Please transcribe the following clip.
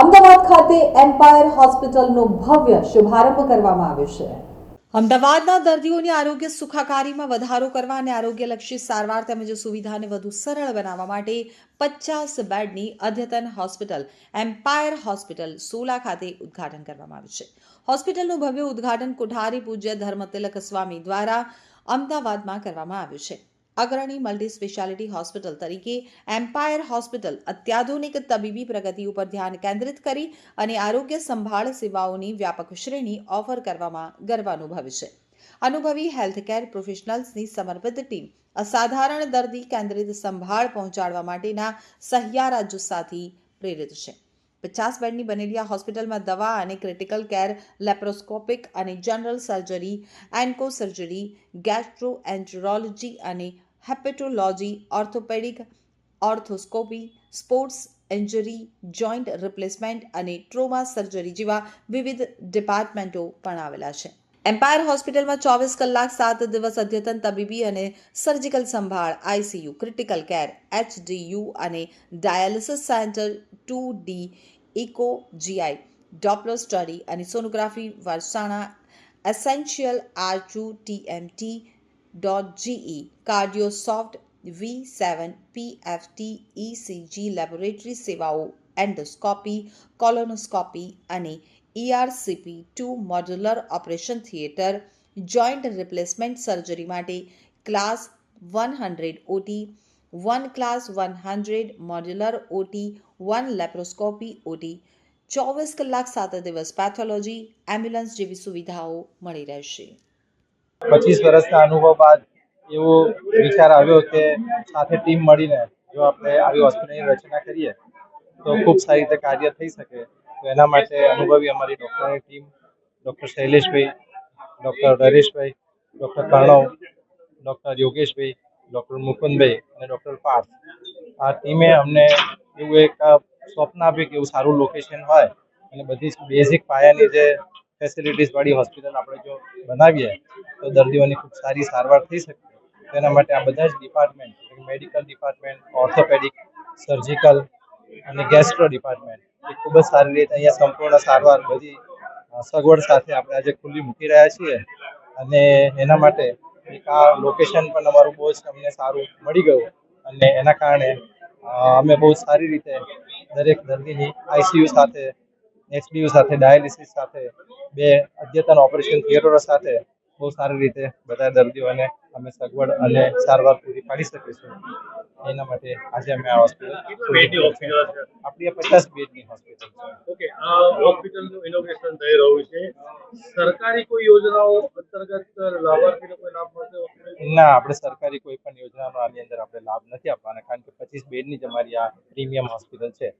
અમદાવાદ ખાતે એમ્પાયર હોસ્પિટલનો ભવ્ય શુભારંભ કરવામાં આવ્યો છે. અમદાવાદના દર્દીઓની આરોગ્ય સુખાકારીમાં વધારો કરવા અને આરોગ્યલક્ષી સારવાર તેમજ સુવિધાને વધુ સરળ બનાવવા માટે પચાસ બેડની અદ્યતન હોસ્પિટલ એમ્પાયર હોસ્પિટલ સોલા ખાતે ઉદ્ઘાટન કરવામાં આવ્યું છે. હોસ્પિટલનું ભવ્ય ઉદ્ઘાટન કોઠારી પૂજ્ય ધર્મતિલક સ્વામી દ્વારા અમદાવાદમાં કરવામાં આવ્યું છે. અગ્રણી મલ્ટી સ્પેશિયાલિટી હોસ્પિટલ તરીકે એમ્પાયર હોસ્પિટલ અત્યાધુનિક તબીબી પ્રગતિ ઉપર ધ્યાન કેન્દ્રિત કરી અને આરોગ્ય સંભાળ સેવાઓની વ્યાપક શ્રેણી ઓફર કરવામાં ગર્વ અનુભવે છે. અનુભવી હેલ્થકેર પ્રોફેશનલ્સની સમર્પિત ટીમ અસાધારણ દર્દી કેન્દ્રિત સંભાળ પહોંચાડવા માટેના સહિયારા જુસ્સાથી પ્રેરિત છે. પચાસ બેડની બનેલી આ હોસ્પિટલમાં દવા અને ક્રિટિકલ કેર, લેપ્રોસ્કોપિક અને general surgery onco surgery gastroenterology અને hepatology orthopedic arthroscopy sports injury joint replacement અને ટ્રોમા સર્જરી જેવા વિવિધ ડિપાર્ટમેન્ટો પણ આવેલા છે. એમ્પાયર હોસ્પિટલમાં ચોવીસ કલાક સાત દિવસ અદ્યતન તબીબી અને સર્જિકલ સંભાળ આઈસીયુ ક્રિટિકલ કેર એચડીયુ અને dialysis centre two D echo GI doppler study અને sonography Varsana essential આરચુ TMT GE cardiosoft V seven PFT ECG laboratory સેવાઓ એન્ડોસ્કોપી કોલોનોસ્કોપી અને ERCP two modular operation theatre joint replacement surgery માટે class one hundred OT one class one hundred modular OT one laparoscopy OT ચોવીસ કલાક સાત દિવસ pathology ambulance જેવી સુવિધાઓ મળી રહેશે. પચીસ વર્ષના અનુભવ બાદ એવો વિચાર આવ્યો કે સાથે ટીમ મળીને જો આપણે આવી હોસ્પિટલની રચના કરીએ, તો ખૂબ સારી રીતે કાર્ય થઈ શકે. તો એના માટે અનુભવી અમારી ડૉક્ટરની team, doctor Shaileshbhai, doctor Nareshbhai, doctor Pranav, doctor Yogeshbhai, doctor Mukundbhai અને ડૉક્ટર પાર્થ. આ ટીમે અમને એવું એક સ્વપ્ન આપ્યું કે એવું સારું લોકેશન હોય અને બધી બેઝિક પાયાની જે ફેસિલિટીઝ વાળી હોસ્પિટલ આપણે જો બનાવીએ, તો દર્દીઓની ખૂબ સારી સારવાર થઈ શકે. તેના માટે આ બધા જ department medical department orthopaedic surgical અને ગેસ્ટ્રો ડિપાર્ટમેન્ટ એ ખૂબ જ સારી રીતે અહીંયા સંપૂર્ણ સારવાર બધી સગવડ સાથે આપણે આજે ખુલ્લી મૂકી રહ્યા છીએ. અને એના માટે એક આ લોકેશન પણ અમારું બહુ જ અમને સારું મળી ગયું. અને એના કારણે અમે બહુ સારી રીતે દરેક દર્દીની આઈસીયુ સાથે એચડીયુ સાથે ડાયાલિસિસ સાથે બે અદ્યતન ઓપરેશન થિયેટરો સાથે બહુ સારી રીતે બધા દર્દીઓને અમે સગવડ અને સારવાર પૂરી પાડી શકીશું. એના માટે આજે અમે આ હોસ્પિટલ આપણી પચાસ બેડની હોસ્પિટલ છે. ઓકે આ હોસ્પિટલનું ઇનોગ્રેશન થઈ રહ્યું છે. સરકારી કોઈ યોજનાઓ અંતર્ગત લાભાર્થીને કોઈ લાભ મળશે ના આપણે સરકારી કોઈ પણ યોજનાનો આની અંદર આપણે લાભ નથી આપવાના કારણ કે પચીસ બેડની જ અમારી આ પ્રીમિયમ હોસ્પિટલ છે.